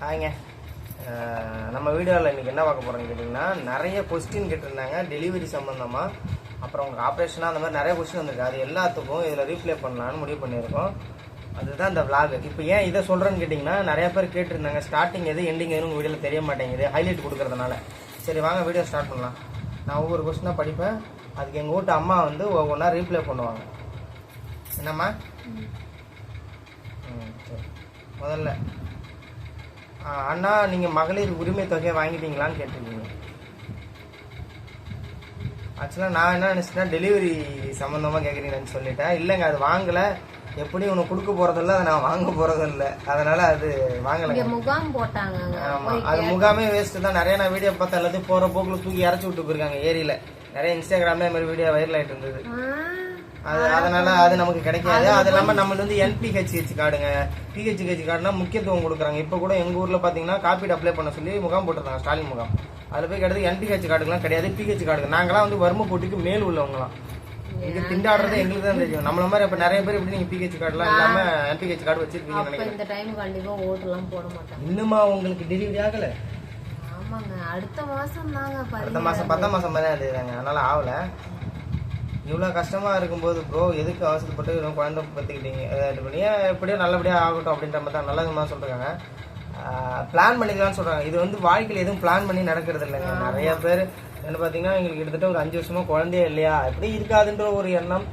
ஹாய்ங்க அஹ் நம்ம வீடியோவில் இன்றைக்கி என்ன பார்க்க போகிறோம்னு கேட்டிங்கன்னா நிறைய கொஸ்டின் கேட்டிருந்தாங்க. டெலிவரி சம்மந்தமாக அப்புறம் உங்கள் ஆப்ரேஷனாக அந்த மாதிரி நிறைய கொஸ்டின் வந்திருக்கு. அது எல்லாத்துக்கும் இதில் ரீப்ளே பண்ணலான்னு முடிவு பண்ணியிருக்கோம். அதுதான் இந்த vlog. இப்போ ஏன் இதை சொல்கிறேன்னு கேட்டிங்கன்னா நிறைய பேர் கேட்டிருந்தாங்க ஸ்டார்டிங் எது எண்டிங் எதுவும் வீடியோவில் தெரிய மாட்டேங்குது. ஹைலைட் கொடுக்கறதுனால. சரி வாங்க வீடியோ ஸ்டார்ட் பண்ணலாம். நான் ஒவ்வொரு கொஸ்டினாக படிப்பேன். அதுக்கு எங்கள் வீட்டு அம்மா வந்து ஒவ்வொன்றா ரீப்ளே பண்ணுவாங்க. என்னம்மா? ம் சரி. முதல்ல. அண்ணா நீங்கள் மகளிர் உரிமை தொகையை வாங்கிட்டீங்களான்னு கேட்டிருக்கீங்க ஆக்சுவலாக நான் என்ன நினச்சிட்டேன் டெலிவரி சம்மந்தமாக கேட்குறீங்கன்னு சொல்லிட்டேன். இல்லைங்க அது வாங்கலை. எப்படியும் உனக்கு கொடுக்க போகிறதில்ல அதை நான் வாங்க போகிறதும் இல்லை அதனால் அது வாங்கலைங்க. முகாம் போட்டாங்கங்க. ஆமாம் அது முகாமே வேஸ்ட்டு தான். நிறைய நான் வீடியோ பார்த்தேன் எல்லாத்தையும் போகிற போக்கில் தூக்கி இறச்சி விட்டு போயிருக்காங்க ஏரியில். நிறைய இன்ஸ்டாகிராம்ல மாதிரி வீடியோ வைரல் ஆகிட்டு இருந்தது. அது அதனால அது நமக்கு கிடைக்காது. அது இல்லாம நம்மள வந்து என்பிஹெச்ஹெச் கார்டுங்க பிஹெச்ஹெச் கார்டுனா முக்கியத்துவம் கொடுக்குறாங்க. இப்போ கூட எங்க ஊர்ல பாத்தீங்கன்னா காப்பீடு அப்ளை பண்ண சொல்லி முகாம் போட்டிருந்தாங்க. ஸ்டாலின் முகாம். அதுல போய் கிடையாது என்பிஹெச் கார்டுலாம் கிடையாது. பிஹெச் கார்டு நாங்களாம் வந்து வறுமை போட்டிக்கு மேல் உள்ளவங்களாம் இங்க திண்டாடுறது எங்களுக்கு தான் தெரியும். நம்மள மாதிரி இப்ப நிறைய பேர் எப்படி நீங்க பிஹெச் கார்டுலாம் இல்லாம என்பிஹெச் கார்டு அப்ப நினைக்கிறேன். இந்த டைம் கண்டிப்பா ஓட்டுலாம் போட மாட்டாங்க இன்னுமா உங்களுக்கு டெலிவரி ஆகல? ஆமாங்க. அடுத்த மாசம் தாங்க அடுத்த மாசம் பத்தாம் மாசம் மாதிரி எழுதுறாங்க அதனால ஆகல. இவ்வளோ கஷ்டமாக இருக்கும்போது ப்ரோ எதுக்கு அவசரப்பட்டு இன்னும் குழந்தை பற்றிக்கிட்டீங்க? இது பண்ணி எப்படியோ நல்லபடியாக ஆகட்டும் அப்படின்ற மாதிரி தான் நல்லதுமா சொல்றாங்க. பிளான் பண்ணிக்கலாம்னு சொல்கிறாங்க இது வந்து வாழ்க்கையில் எதுவும் பிளான் பண்ணி நடக்கிறது இல்லைங்க. நிறைய பேர் என்ன பார்த்தீங்கன்னா எங்களுக்கு கிட்டத்தட்ட ஒரு அஞ்சு வருஷமாக குழந்தையே இல்லையா? எப்படி இருக்காதுன்ற ஒரு எண்ணம்.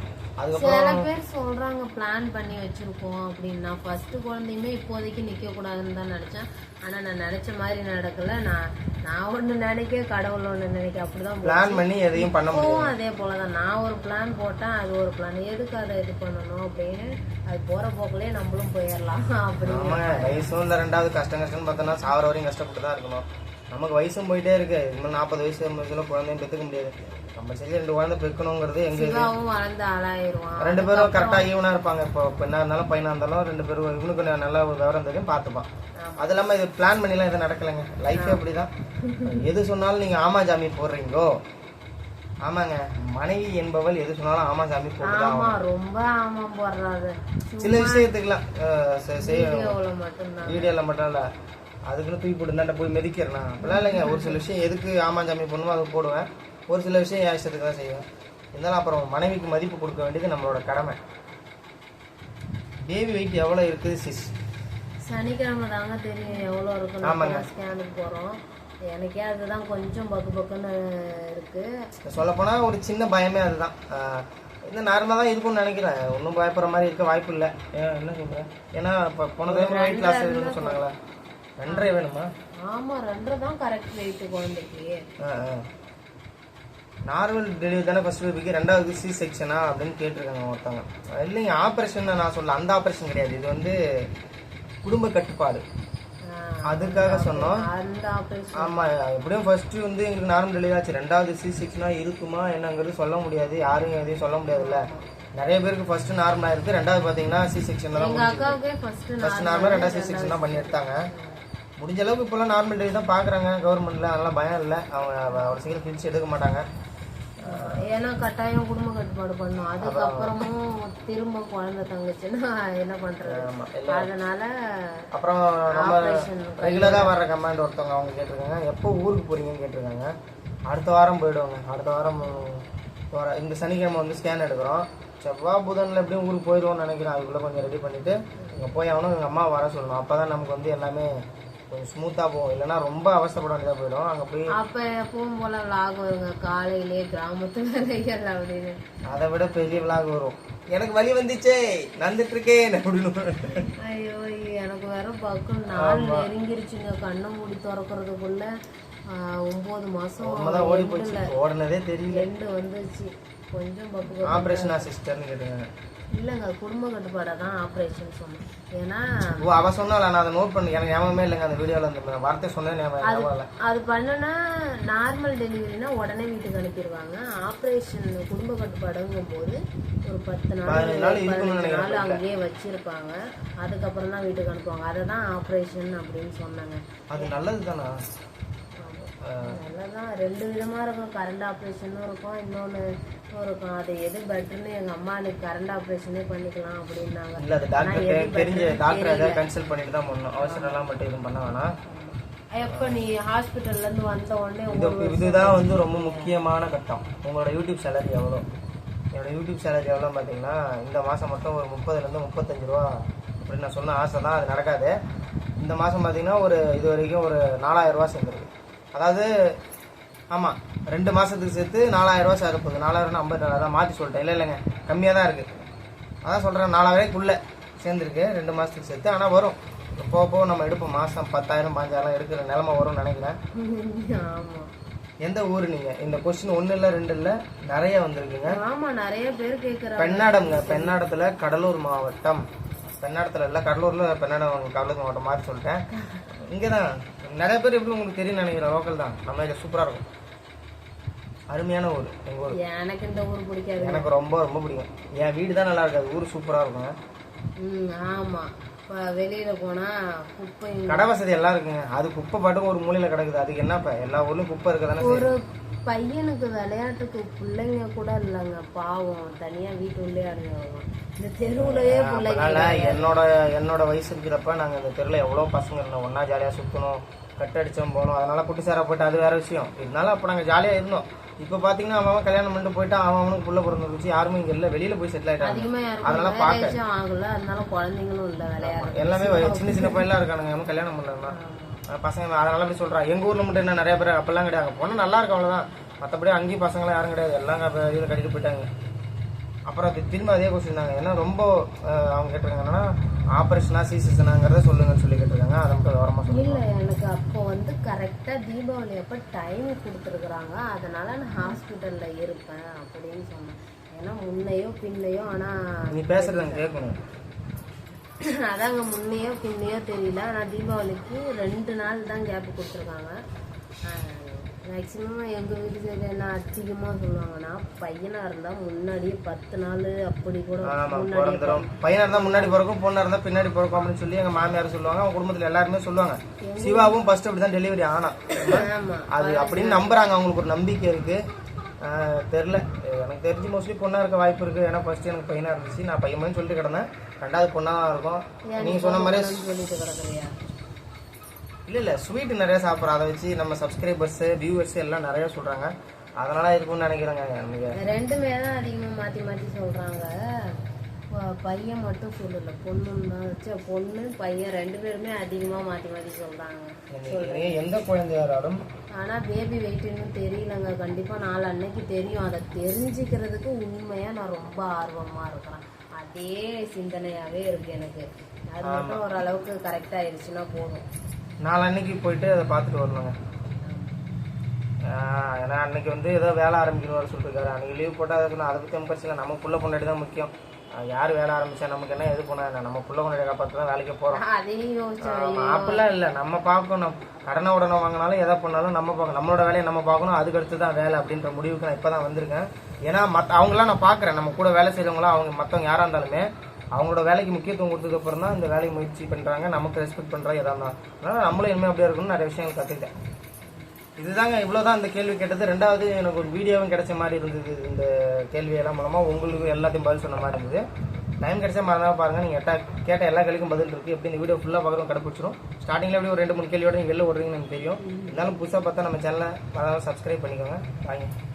சில பேர் சொல்றாங்க பிளான் பண்ணி வச்சிருக்கோம் அப்படின்னா ஃபர்ஸ்ட் குழந்தையுமே இப்போதைக்கு நிக்க கூடாதுன்னு தான் நினைச்சேன். ஆனா நான் நினைச்ச மாதிரி நடக்கல. நான் நான் ஒண்ணு நினைக்க கடவுள் ஒண்ணு நினைக்க அப்படிதான். பிளான் பண்ணி எதையும் பண்ண இப்போவும் அதே போலதான். நான் ஒரு பிளான் போட்டேன் அது ஒரு பிளான் எதுக்கு அதை இது பண்ணணும் அப்படின்னு அது போற போக்குலயே நம்மளும் போயிடலாம் அப்படின்னு வயசும் இந்த ரெண்டாவது கஷ்டம் கஷ்டம்னு பார்த்தோன்னா சாவர வரையும் கஷ்டப்பட்டு தான் இருக்கணும். நமக்கு வயசும் போயிட்டே இருக்கு. இன்னும் நாற்பது வயசு ஐம்பது வயசுல குழந்தையும் பெற்றுக்க முடியாது. கம்பல்சரி ரெண்டு குழந்தை பெக்கணுங்கிறது எங்க ரெண்டு பேரும் கரெக்டா ஈவனா இருப்பாங்க. இப்போ பெண்ணா இருந்தாலும் பையனா இருந்தாலும் ரெண்டு பேரும் இவனுக்கு நல்ல ஒரு விவரம் தெரியும் பார்த்துப்பான். அது இல்லாம இது பிளான் பண்ணிலாம் எதுவும் நடக்கலைங்க. லைஃபே அப்படிதான். எது சொன்னாலும் நீங்க ஆமா ஜாமி போடுறீங்களோ? ஆமாங்க. மனைவி என்பவள் எது சொன்னாலும் ஆமா ஜாமி போட்டுதான். ரொம்ப ஆமா போடுறாரு சில விஷயத்துக்குலாம் வீடியோல மட்டும் இல்ல. அதுக்குன்னு தூக்கி போட்டு இந்தாண்ட போய் மிதிக்கிறேன்? அப்படிலாம் இல்லைங்க. ஒரு சில விஷயம் எதுக்கு ஆமா ஜாமி பண்ணுமோ அதை போடுவேன். ஒரு சில விஷயம் என் இஷ்டத்துக்கு தான் செய்வேன். இருந்தாலும் அப்புறம் மனைவிக்கு மதிப்பு கொடுக்க வேண்டியது நம்மளோட கடமை. பேபி வெயிட் எவ்வளோ இருக்குது சிஸ் சனிக்கிழமை தாங்க தெரியும் எவ்வளவு இருக்குன்னு. ஆமாங்க. ஸ்கேனுக்கு போறோம். எனக்கே அதுதான் கொஞ்சம் பக்கு பக்குன்னு இருக்கு. சொல்லப்போனால் ஒரு சின்ன பயமே அதுதான். இந்த நார்மலாக தான் இருக்கும்னு நினைக்கிறேன். ஒன்றும் பயப்படுற மாதிரி இருக்க வாய்ப்பு இல்லை. ஏன் என்ன சொல்கிறேன் ஏன்னா இப்போ போன தடவை வெயிட் லாஸ் இருக்குன்னு சொன்னாங்களா? ரெண்டரை வேணுமா? ஆமா ரெண்டரை தான் கரெக்ட் வெயிட் குழந்தைக்கு. நார்மல் டெலிவரி தானே ஃபர்ஸ்ட் பேபிக்கு ரெண்டாவது சி செக்ஷனா அப்படின்னு கேட்டிருக்காங்க ஒருத்தவங்க. இல்லைங்க ஆப்ரேஷன் நான் சொல்ல அந்த ஆப்ரேஷன் கிடையாது. இது வந்து குடும்ப கட்டுப்பாடு. அதுக்காக சொன்னோம். அந்த ஆபரேஷன் ஆமா எப்படியும் ஃபர்ஸ்ட் வந்து எங்களுக்கு நார்மல் டெலிவரி ஆச்சு. ரெண்டாவது சி செக்ஷனா இருக்குமா என்னங்கிறது சொல்ல முடியாது. யாரும் எதையும் சொல்ல முடியாதுல்ல. நிறைய பேருக்கு ஃபர்ஸ்ட் நார்மலா இருக்கு. ரெண்டாவது பாத்தீங்கன்னா சி செக்ஷன்ல தான் ஃபர்ஸ்ட் நார்மல் ரெண்டாவது சி செக்ஷன் தான் பண்ணி எடுத்தாங்க முடிஞ்ச அளவுக்கு இப்போல்லாம் நார்மல் டெலிவரி தான் பாக்குறாங்க கவர்மெண்ட்ல அதெல்லாம் பயம் இல்லை. அவங்க அவ்வளோ சீக்கிரம் பிரிச்சு எடுக்க மாட்டாங்க. ஏன்னா கட்டாயம் குடும்ப கட்டுப்பாடு பண்ணும். அதுக்கப்புறமும் திரும்ப குழந்தை தங்குச்சுன்னா என்ன பண்றது? அதனால அப்புறம் நம்ம ரெகுலரா வர்ற கமாண்ட் ஒருத்தவங்க அவங்க கேட்டிருக்காங்க. எப்போ ஊருக்கு போறீங்கன்னு கேட்டிருக்காங்க. அடுத்த வாரம் போயிடுவாங்க. அடுத்த வாரம் போற இந்த சனிக்கிழமை வந்து ஸ்கேன் எடுக்கிறோம். செவ்வாய் புதன்ல எப்படியும் ஊருக்கு போயிடுவோம்னு நினைக்கிறேன் அதுக்குள்ள கொஞ்சம் ரெடி பண்ணிட்டு இங்க போய் ஆகணும் எங்க அம்மா வர சொல்லணும். அப்பதான் நமக்கு வந்து எல்லாமே கொஞ்சம் ஸ்மூத்தா போகும். இல்லைன்னா ரொம்ப அவசரப்பட வேண்டியதா போயிடும். அங்க போய் அப்ப எப்பவும் போல லாக் வருங்க. காலையிலே கிராமத்துல அப்படின்னு. அதை விட பெரிய விளாக் வரும். எனக்கு வலி வந்துச்சே நந்துட்டு இருக்கேன் அப்படின்னு. ஐயோ எனக்கு வேற பக்கம் நாள் நெருங்கிருச்சுங்க. கண்ணை மூடி திறக்கிறதுக்குள்ள மாசம் உண்மைதான் ஓடி போச்சு ஓடுனதே தெரியல. ரெண்டு வந்துச்சு. கொஞ்சம் பக்கு ஆபரேஷன் அசிஸ்டர்னு கேட்டுங்க. இல்லைங்க குடும்ப கட்டுப்பாடை தான் ஆப்ரேஷன் சொன்னேன் ஏன்னா ஓ அவ சொன்னால நான் அதை நோட் பண்ணி எனக்கு ஞாபகமே இல்லைங்க அந்த வீடியோல அந்த வார்த்தை சொன்னேன் ஞாபகம் இல்லை. அது பண்ணுனா நார்மல் டெலிவரினா உடனே வீட்டுக்கு அனுப்பிடுவாங்க. ஆப்ரேஷன் குடும்ப கட்டுப்பாடுங்கும் போது ஒரு பத்து நாள் பதினஞ்சு நாள் அங்கேயே வச்சிருப்பாங்க. அதுக்கப்புறம் தான் வீட்டுக்கு அனுப்புவாங்க. அதை தான் ஆப்ரேஷன் அப்படின்னு சொன்னாங்க. அது நல்லது தானா நல்லதான் ரெண்டு விதமா இருக்கும். கரண்ட் ஆப்ரேஷனும் இருக்கும். இன்னொன்னு இருக்கும். அது எது பெட்டர்னு எங்க அம்மா எனக்கு கரண்ட் ஆப்ரேஷனே பண்ணிக்கலாம் அப்படின்னாங்க. இல்ல அது டாக்டர் தெரிஞ்ச டாக்டர் ஏதாவது கன்சல்ட் பண்ணிட்டு தான் பண்ணணும். அவசரம்லாம் மட்டும் எதுவும் பண்ண வேணாம். எப்ப நீ ஹாஸ்பிட்டல்ல இருந்து வந்த உடனே இது இதுதான் வந்து ரொம்ப முக்கியமான கட்டம். உங்களோட யூடியூப் சேலரி எவ்வளோ? என்னோட யூடியூப் சேலரி எவ்வளோ பார்த்தீங்கன்னா இந்த மாதம் மட்டும் ஒரு முப்பதுலேருந்து முப்பத்தஞ்சு ரூபா அப்படின்னு நான் சொன்ன ஆசை தான். அது நடக்காது. இந்த மாதம் பார்த்தீங்கன்னா ஒரு இது வரைக்கும் ஒரு நாலாயிரம் ரூபா சேர்ந்துருக்கு. அதாவது ஆமாம் ரெண்டு மாதத்துக்கு சேர்த்து நாலாயிரம் ரூபா சேர போகுது. நாலாயிரம் ஐம்பது நாலாயிரம் மாற்றி சொல்லிட்டேன். இல்லை இல்லைங்க கம்மியாக தான் இருக்குது அதான் சொல்கிறேன் நாலாயிரக்குள்ளே சேர்ந்துருக்கு ரெண்டு மாதத்துக்கு சேர்த்து. ஆனால் வரும். போக போக நம்ம எடுப்போம். மாதம் பத்தாயிரம் பாஞ்சாயிரம் எடுக்கிற நிலமை வரும்னு நினைக்கிறேன். எந்த ஊர் நீங்க? இந்த கொஸ்டின் ஒண்ணு இல்ல ரெண்டு இல்ல நிறைய வந்திருக்குங்க. ஆமா நிறைய பேர் கேக்குறாங்க. பெண்ணாடம்ங்க. பெண்ணாடத்துல கடலூர் மாவட்டம். பெண்ணாடத்துல இல்ல கடலூர்ல பெண்ணாடம் கடலூர் மாவட்டம் மாதிரி சொல்லிட்டேன். இங்கதான். நிறைய பேர் எப்படி உங்களுக்கு தெரியும் நினைக்கிறேன் லோக்கல் தான். நம்ம இங்க சூப்பரா இருக்கும். அருமையான ஊர் எங்க ஊர். எனக்கு இந்த ஊர் பிடிக்காது எனக்கு ரொம்ப ரொம்ப பிடிக்கும். என் வீடு தான் நல்லா இருக்காது. ஊர் சூப்பரா இருக்குங்க ம் ஆமா. இப்ப வெளியில போனா குப்பை கடை வசதி எல்லாம் இருக்குங்க. அது குப்பை பாட்டுக்கு ஒரு மூலையில கிடக்குது. அதுக்கு என்னப்பா எல்லா ஊர்லயும் குப்பை இருக்குதானே ஒரு பையனுக்கு விளையாட்டுக்கு பிள்ளைங்க கூட இல்லைங்க. பாவம். தனியா வீட்டுள்ளே அடைஞ்சாங்க இந்த தெருவுலயே பிள்ளைங்க என்னோட என்னோட வயசு இருக்கிறப்ப நாங்க இந்த தெருல எவ்வளவு பசங்க இருந்தோம். ஒண்ணா ஜாலியா சுத்தணும் கட்டடிச்சோம் போனோம். அதனால குட்டி சாரா போயிட்டு அது வேற விஷயம். இருந்தாலும் அப்ப நாங்க ஜாலியா இருந்தோம். இப்ப பாத்தீங்கன்னா அவன் கல்யாணம் பண்ணிட்டு போயிட்டு அவன் அவனுக்கு புள்ள பிறந்துருச்சு யாருமே இங்க இல்ல. வெளியில போய் செட்டில் ஆயிட்டாங்க. அதிகமா அதனால பார்க்க ஆகல. அதனால குழந்தைங்களும் இல்ல விளையாடு எல்லாமே சின்ன சின்ன பையன்லாம் இருக்கானுங்க. அவன் கல்யாணம் பண்ணலன்னா. பசங்க அதனால போய் சொல்றான். எங்க ஊர்ல மட்டும் என்ன நிறைய பேர் அப்பெல்லாம் கிடையாது. அங்க போனா நல்லா இருக்கும் அவ்வளவுதான். மத்தபடி அங்கேயும் பசங்களாம் யாரும் கிடையாது. எல்லாம் வெளியில கட்டிட்டு போயிட்டாங்க. அப்புறம் அது திரும்ப அதே கொஸ்டின் தாங்க. ஏன்னா ரொம்ப அவங்க கேட்டிருக்காங்க என்னன்னா ஆபரேஷனா சிசிசனாங்கிறத சொல்லுங்கன்னு சொல்லி கேட்டிருக்காங்க. அதை மட்டும் விவரமா சொல்லுங்க. இல்ல எனக்கு அப்போ வந்து கரெக்டா தீபாவளி அப்ப டைம் கொடுத்துருக்குறாங்க. அதனால நான் ஹாஸ்பிட்டல்ல இருப்பேன் அப்படின்னு சொன்னேன். ஏன்னா முன்னையோ பின்னையோ ஆனா நீ பேசுறது கேட்கணும். அதாங்க முன்னையோ பின்னையோ தெரியல. ஆனா தீபாவளிக்கு ரெண்டு நாள் தான் கேப் கொடுத்துருக்காங்க. மேக்சிமம் எங்க வீட்டு சைடு என்ன அதிகமா சொல்லுவாங்கன்னா பையனா இருந்தா முன்னாடியே பத்து நாள் அப்படி கூட ஆமா முன்னாடியே பிறந்துரும் பையனா இருந்தா முன்னாடி பிறக்கும் பொண்ணா இருந்தா பின்னாடி பிறக்கும் அப்படின்னு சொல்லி எங்க மாமியார் சொல்லுவாங்க. அவங்க குடும்பத்துல எல்லாருமே சொல்லுவாங்க. சிவாவும் ஃபர்ஸ்ட் அப்படிதான் டெலிவரி ஆனா. அது அப்படின்னு நம்புறாங்க. அவங்களுக்கு ஒரு நம்பிக்கை இருக்கு. ஆஹ் தெரியல. எனக்கு தெரிஞ்சு மோஸ்ட்லி பொண்ணா இருக்க வாய்ப்பு இருக்கு. ஏன்னா ஃபர்ஸ்ட் எனக்கு பையனா இருந்துச்சு. நான் பையன் சொல்லிட்டு கிடந்தேன். ரெண்டாவது பொண்ணா தான் இருக்கும் நீங்க சொன்ன மாதிரி சொல்லிட்டு கிடக்குறியா இல்ல இல்ல ஸ்வீட் நிறைய சாப்பிட்றோம். அதை வச்சு நம்ம சப்ஸ்கிரைபர்ஸ் வியூவர்ஸ் எல்லாம் நிறைய சொல்றாங்க. அதனால இருக்கும்னு நினைக்கிறேங்க. ரெண்டுமே தான் அதிகமா மாத்தி மாத்தி சொல்றாங்க. பையன் மட்டும் சொல்லல. பொண்ணுன்னு வச்சு பொண்ணு பையன் ரெண்டு பேருமே அதிகமா மாத்தி மாத்தி சொல்றாங்க. எந்த குழந்தையாராலும் ஆனா பேபி வெயிட்னு தெரியலங்க. கண்டிப்பா நாலு அன்னைக்கு தெரியும். அதை தெரிஞ்சுக்கிறதுக்கு உண்மையா நான் ரொம்ப ஆர்வமா இருக்கிறேன். அதே சிந்தனையாவே இருக்கு எனக்கு. அது மட்டும் ஓரளவுக்கு கரெக்ட் ஆயிடுச்சுன்னா போதும். நாளன்னைக்கு போயிட்டு அதை பார்த்துட்டு வரணுங்க. ஏன்னா அன்னைக்கு வந்து ஏதோ வேலை ஆரம்பிக்கணும் சொல்லிருக்காரு அன்னைக்கு லீவ் போட்டால் அதுக்கு நான் அதை பற்றி நம்ம பிரச்சனை இல்லை. நம்ம புள்ள பொண்டாடி தான் முக்கியம். யார் வேலை ஆரம்பிச்சா நமக்கு என்ன எது பண்ணா நம்ம புள்ள பொண்டாடி காப்பாற்ற தான் வேலைக்கு போகிறோம் அப்படிலாம் இல்லை. நம்ம பார்க்கணும். கடனை உடனே வாங்கினாலும் எதை பண்ணாலும் நம்ம பார்க்கணும். நம்மளோட வேலையை நம்ம பார்க்கணும். அதுக்கு அடுத்து தான் வேலை அப்படின்ற முடிவுக்கு நான் இப்போ தான் வந்திருக்கேன். ஏன்னா மற்ற அவங்களாம் நான் பார்க்குறேன். நம்ம கூட வேலை செய்கிறவங்களாம் அவங்க மற்றவங்க யாராக இருந்தாலுமே அவங்களோட வேலைக்கு முக்கியத்துவம் கொடுத்ததுக்கப்புறம் தான் இந்த வேலையை முயற்சி பண்ணுறாங்க நமக்கு ரெஸ்பெக்ட் பண்ணுறாங்க எதாக இருந்தாலும் அதனால் நம்மளும் இனிமேல் அப்படியே இருக்கணும்னு நிறைய விஷயங்கள் கற்றுக்கிட்டேன் இதுதாங்க இவ்வளோ தான் இந்த கேள்வி கேட்டது. ரெண்டாவது எனக்கு ஒரு வீடியோவும் கிடைச்ச மாதிரி இருந்தது இந்த கேள்வியெல்லாம் மூலமாக உங்களுக்கு எல்லாத்தையும் பதில் சொன்ன மாதிரி இருந்தது. டைம் கிடைச்சா மறந்தாம பாருங்கள் நீங்கள் எட்டா கேட்ட எல்லா கேள்விக்கும் பதில் இருக்குது எப்படி இந்த வீடியோ ஃபுல்லாக பார்க்குறோம் கடைப்பிடிச்சிரும். ஸ்டார்டிங்கில் எப்படி ஒரு ரெண்டு மூணு கேள்வியோட நீங்கள் வெளில ஓடுறீங்கன்னு எனக்கு தெரியும். இருந்தாலும் புதுசாக பார்த்தா நம்ம சேனலை மறந்தாம சப்ஸ்கிரைப் பண்ணிக்கோங்க. வாங்க